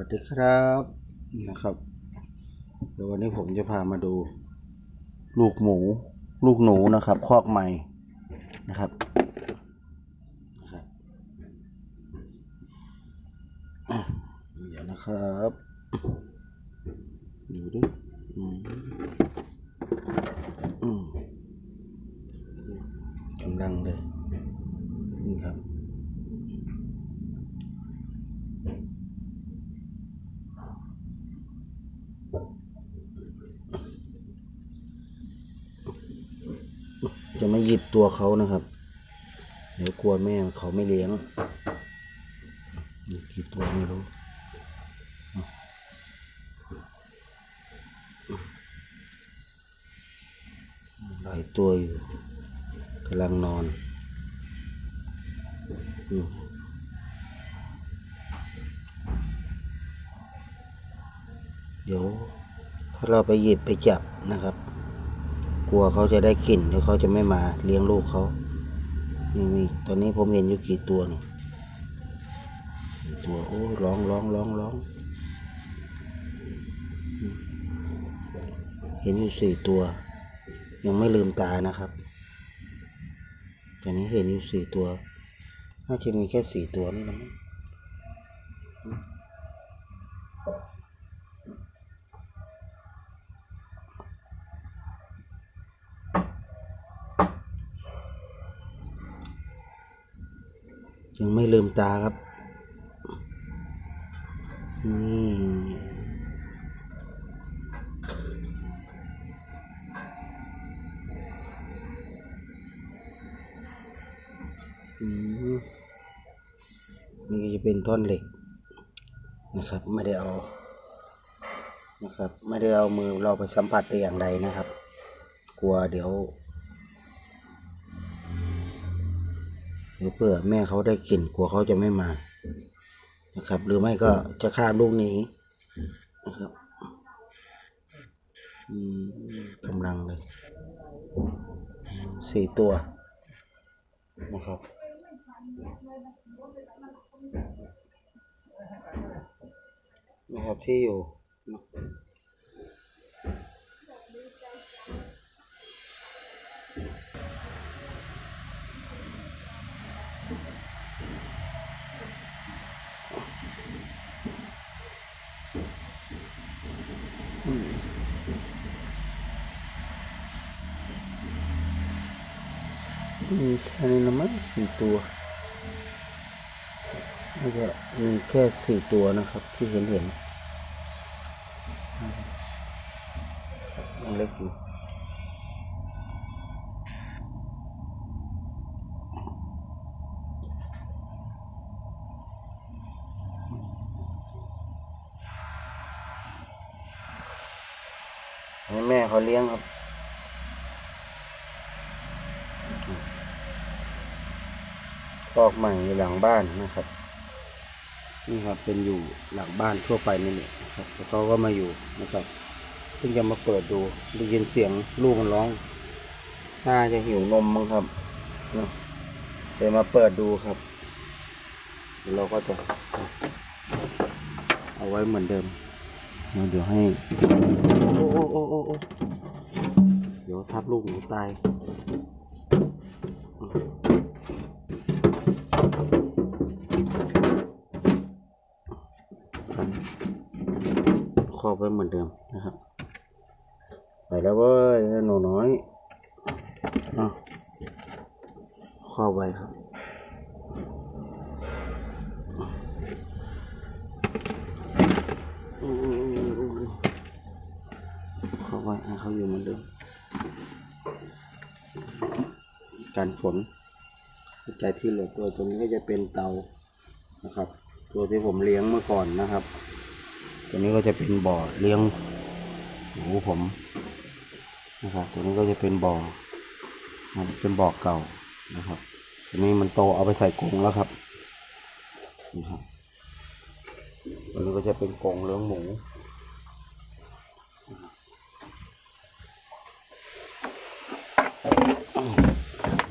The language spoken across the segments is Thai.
วัสดีครับนะครับเดี๋ยววันนี้ผมจะพามาดู ลูกหมู ลูกหนูนะครับคอกใหม่นะครับนะครับเดี๋ยวนะครับดูดิอืมอืมกำลังเลยนี่ครับ จะ ไม่หยิบตัวเขานะครับ เดี๋ยวกลัวแม่เขาไม่เลี้ยงมีกี่ตัวไม่รู้หลายตัวอยู่กำลังนอนอืมเดี๋ยวถ้าเราไปหยิบไปจับนะครับ กลัวเขาจะได้กลิ่นเดี๋ยวเขาจะไม่มาเลี้ยงลูกเขานี่มีตอนนี้ผมเห็นอยู่กี่ตัวนี่ตัวโอ้ร้องร้องร้องร้องเห็นอยู่สี่ตัว ยังไม่ลืมตานะครับตอนนี้เห็นอยู่สี่ตัว น่าจะมีแค่สี่ตัวนี่นะ ยังไม่ลืมตาครับ นี่นี่ก็จะเป็นท่อนเหล็กนะครับ ไม่ได้เอานะครับ ไม่ได้เอามือเราไปสัมผัสแต่อย่างใดนะครับ กลัวเดี๋ยว เดี๋ยวเผื่อแม่เขาได้กลิ่นกลัวเขาจะไม่มานะครับ หรือไม่ก็จะฆ่าลูกนี้นะครับกำลังเลยสี่ตัวนะครับนะครับที่อยู่ มีแค่นี้ละมั้งสี่ตัวไม่ใช่มีแค่สี่ตัวนะครับ ที่เห็นเห็นยังเล็กอยู่ให้แม่เขาเลี้ยงครับ คอกใหม่อยู่หลังบ้านนะครับ นี่ครับเป็นอยู่หลังบ้านทั่วไปนี่แหละนะครับแล้วเขาก็มาอยู่นะครับเพิ่งจะมาเปิดดูได้ยินเสียงลูกมันร้องน่าจะหิวนมมั้งครับเนอะเดี๋ยวมาเปิดดูครับเดี๋ยวเราก็จะเอาไว้เหมือนเดิมเดี๋ยวให้โอ้โอ้โอ้โอ้โอ้เดี๋ยวทับลูกหนูตาย กันค รอบไว้เหมือนเดิมนะครับ ไปแล้วเว้ยหนูน้อยอครอบไว้ครับครอบไว้ให้เขาอยู่เหมือนเดิม การฝนใจที่หลบตัวตรงนี้ก็จะเป็นเตานะครับ ตัวที่ผมเลี้ยงเมื่อก่อนนะครับ ตัวนี้ก็จะเป็นบ่อเลี้ยงหนูผมนะครับตัวนี้ก็จะเป็นบ่อมันเป็นบ่อเก่านะครับตัวนี้มันโตเอาไปใส่กรงแล้วครับนะครับตัวนี้ก็จะเป็นกรงเลี้ยงหมู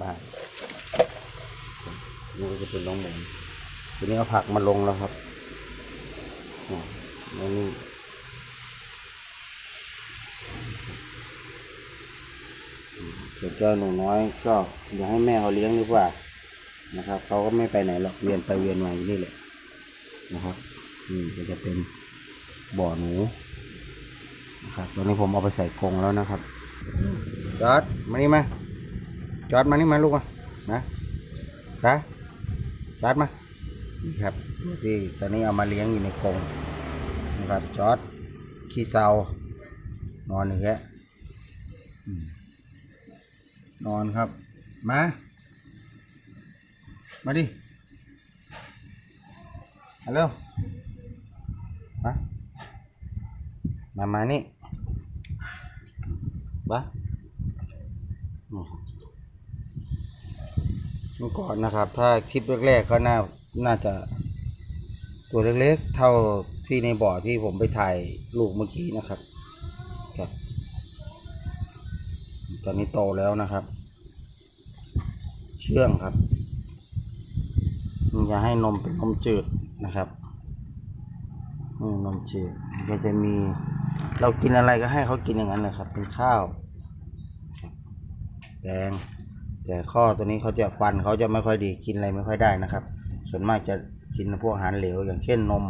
บ้านนี่ก็จะเป็นน้องหมูทีนี้เอาผักมาลงแล้วครับ แล้วนี่ส่วนเจ้าหนูน้อยก็อยากให้แม่เขาเลี้ยงดีกว่านะครับเขาก็ไม่ไปไหนหรอกเวียนไปเวียนมาอยู่นี่แหละนะครับนี่ก็จะเป็นบ่อหนูนะครับตอนนี้ผมเอาไปใส่กรงแล้วนะครับจอดมานี่มาจอดมานี่มาลูกมานะจ้าจอดมานี่ครับที่ตอนนี้เอามาเลี้ยงอยู่ในกรง นะครับจอดขี้เศร้านอนอีกแล้วอืมนอนครับ มา มาดิฮัลโหลมา มา มานี่มามเมื่อก่อนนะครับ ถ้าคลิปแรกๆก็น่า น่าจะตัวเล็กๆ เท่า ที่ในบ่อที่ผมไปถ่ายลูกเมื่อกี้นะครับครับ ตอนนี้โตแล้วนะครับ เชื่องครับอย่าให้นมเป็นนมจืดนะครับนมจืดมันก็จะมี เรากินอะไรก็ให้เขากินอย่างนั้นเลยครับ เป็นข้าวแดงแต่ข้อตัวนี้เขาจะฟันเขาจะไม่ค่อยดีกินอะไรไม่ค่อยได้นะครับ ส่วนมากจะกินพวกอาหารเหลวอย่างเช่นนม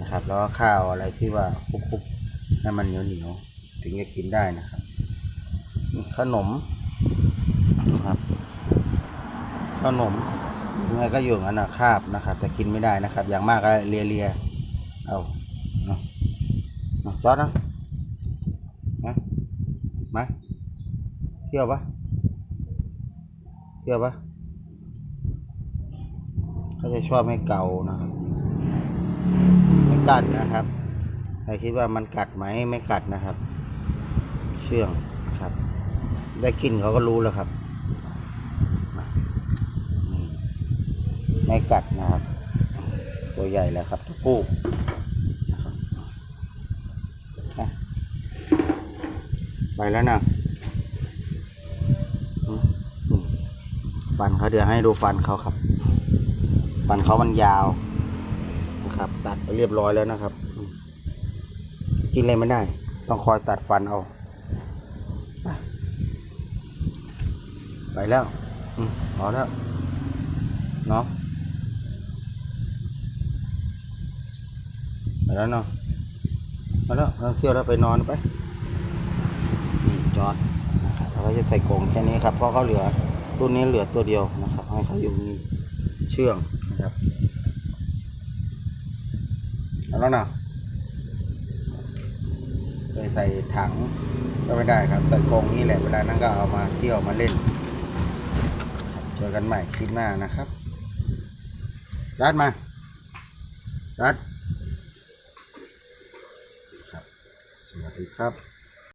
นะครับ แล้วก็ข้าวอะไรที่ว่าคลุกๆให้มันเหนียวเหนียวๆถึงจะกินได้นะครับ ขนมนะครับขนมยังไงก็อยู่งั้นนะคาบนะครับ แต่กินไม่ได้นะครับ อย่างมากก็เลียเลียๆเอาเนาะเอาจอดนะนะมาเที่ยวปะเที่ยวปะเขาจะชอบให้เก่านะครับ กัดนะครับใครคิดว่ามันกัดไหมไม่กัดนะครับ เชื่องครับ ได้กลินเขาก็รู้แล้วครับไม่กัดนะครับ ตัวใหญ่แล้วครับตัวผู้นะครับอ่ไปแล้วนะฟันเขาเดี๋ยวให้ดูฟันเขาครับ ฟันเขามันยาว ตัดไปเรียบร้อยแล้วนะครับ กินอะไรไม่ได้ ต้องคอยตัดฟันเอา ไปแล้วอพอแล้ว เนาะไปแล้วเนาะมาแล้วเราเที่ยวแล้วไปนอนไปนี่จอดนะครับเราก็จะใส่กรงแค่นี้ครับ เพราะเขาเหลือรุ่นนี้เหลือตัวเดียวนะครับ ให้เขาอยู่นี่เชื่องนะครับเอา แล้วเนาะไปใส่ถังก็ไม่ได้ครับ ใส่กรงนี่แหละเวลานั้นก็เอามาเที่ยวมาเล่นเจอกันใหม่คลิปหน้านะครับรัดมารัดครับ สวัสดีครับ